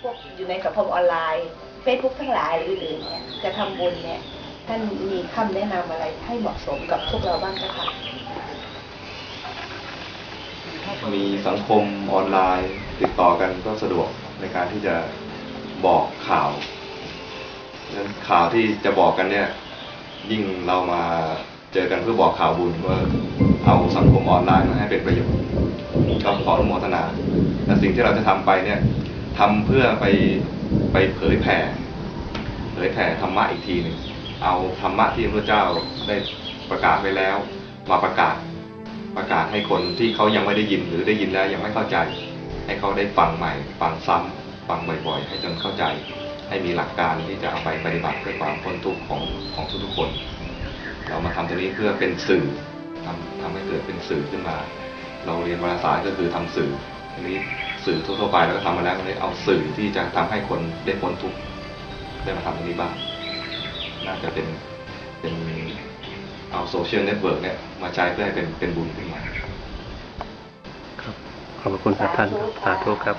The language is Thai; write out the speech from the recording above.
พวกอยู่ในสังคมออนไลน์ Facebook ทั้งหลายหรืออื่นเนี่ยจะทำบุญเนี่ยท่านมีคำแนะนำอะไรให้เหมาะสมกับพวกเราบ้างเจ้าคะมีสังคมออนไลน์ติดต่อกันก็สะดวกในการที่จะบอกข่าวดังนั้นข่าวที่จะบอกกันเนี่ย ยิ่งเรามาเจอกันเพื่อบอกข่าวบุญว่าเอาสังคมออนไลน์มาให้เป็นประโยชน์ก็ขออนุโมทนาและสิ่งที่เราจะทำไปเนี่ย ทำเพื่อไปไปเผยแผ่เผยแผ่ธรรมะอีกทีหนึ่งเอาธรรมะที่พระเจ้าได้ประกาศไว้แล้ว มาประกาศประกาศให้คนที่เขายังไม่ได้ยินหรือได้ยินแล้วยังไม่เข้าใจ ให้เขาได้ฟังใหม่ ฟังซ้ำฟังบ่อยๆ ให้จนเข้าใจ ให้มีหลักการที่จะเอาไปปฏิบัติเพื่อความพ้นทุกข์ของของทุกๆคน เรามาทำตรงนี้เพื่อเป็นสื่อทำทำให้เกิดเป็นสื่อขึ้นมา เราเรียนวารสารก็คือทำสื่อทีนี้ สื่อทั่วไปแล้วก็ทำมาแล้วก็เลยเอาสื่อที่จะทำให้คนได้พ้นทุกข์ได้มาทำตรงนี้บ้างน่าจะเป็นเป็นเอาโซเชียลเน็ตเวิร์กเนี่ยมาใช้เพื่อให้เป็นเป็นบุญขึ้นมาครับขอบคุณครับท่านครับสาธุครับ